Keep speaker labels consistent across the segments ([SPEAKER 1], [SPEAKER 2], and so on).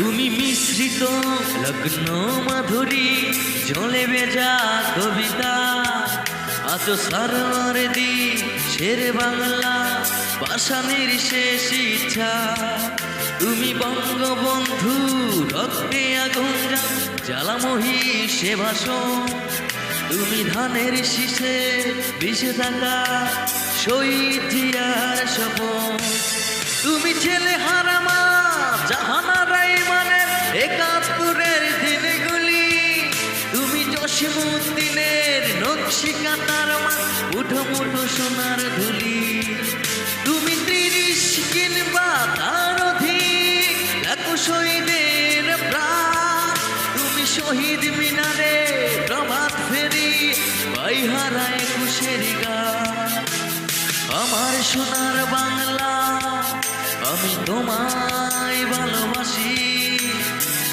[SPEAKER 1] তুমি মিশ্রিত লগ্ন মাধুরী, জলে বেজা কবিতা। আছো সারোয়ার দি শের বাংলা পাশানের শেষ ইচ্ছা। তুমি বঙ্গবন্ধু রক্তে আগুন জ্বালামহি সে ভাষণ তুমি ধানের শীষে বিষে থাকা শহীদ জিয়ার স্বপন। তুমি ছেলে হারামা মানে একাত্তরের দিনগুলি তুমি জসিমুদ্দিনের নকশি কাতার উঠো মুঠো সোনার ধুলি। তুমি তিরিশ কিংবা তার অধিক লাখো শহীদের প্রাণ। তুমি শহীদ মিনারে প্রভাত ফেরি, বাইহারা একুশের গান। আমার সোনার বাংলা, আমি তোমায় ভালোবাসি।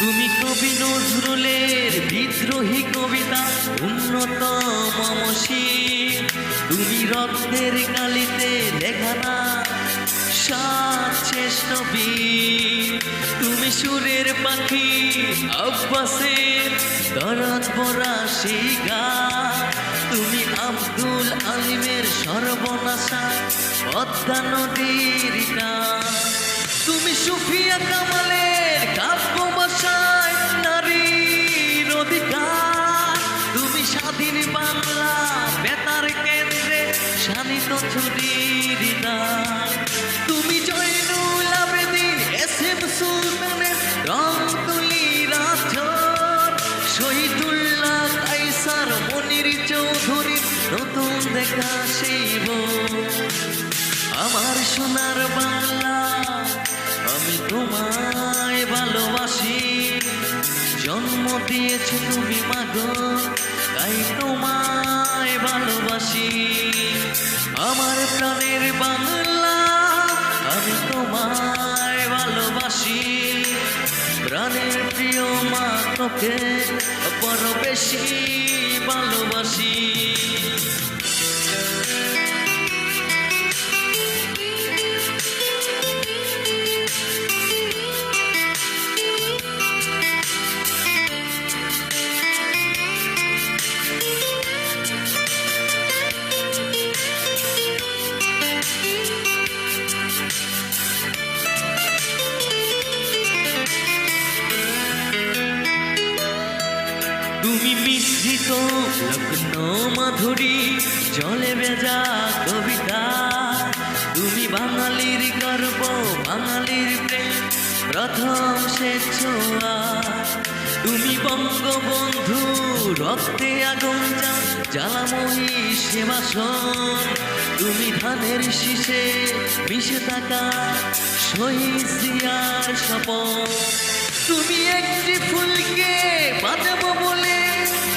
[SPEAKER 1] তুমি কবি নজরুলের বিদ্রোহী কবিতা, উন্নত মসির তুমি রক্তের কালিতে লেখা না সাত শেষ তুমি সুরের পাখি, আব্বাসের দরদ বরা গান তুমি আব্দুল আলিমের সর্বনাশা, পদ্মা নদীর তুমি সুফিয়া নতুন দেখা শিব আমার সোনার বাংলা আমি তোমায় ভালোবাসি জন্ম দিয়েছ তুমি মাগো তাই তোমায় ভালোবাসি আমার প্রাণের বাংলা প্রাণের প্রিয় মা তোকে বড় বেশি ভালোবাসি। মিশ্রিত লগ্ন মাধুরী, জলে ভেজা কবিতা। তুমি বাঙালির গর্ব, বাঙালির প্রেম, প্রথম শেষ ছোঁয়া তুমি বঙ্গবন্ধু, রক্তে আগুন জ্বালাময়ী সেবাসন। তুমি ধানের শীষে মিশে থাকা, শহীদ শপথ। তুমি একটি ফুলকে বাঁচাবো বলে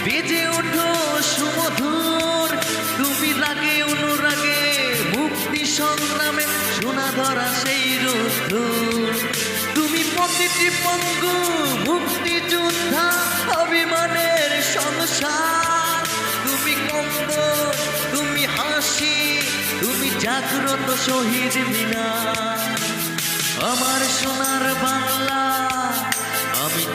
[SPEAKER 1] বেজে ওঠো সুমধুর। তুমি রাগে, অনুরাগে, মুক্তি সংগ্রামে সোনা ধরা সেই রুদ্ধুর তুমি প্রতিটি পঙ্গু মুক্তি যোদ্ধা অভিমানের সংসার। তুমি কন্দ তুমি হাসি, তুমি জাগ্রত শহীদ মিনার। আমার সোনার বাংলা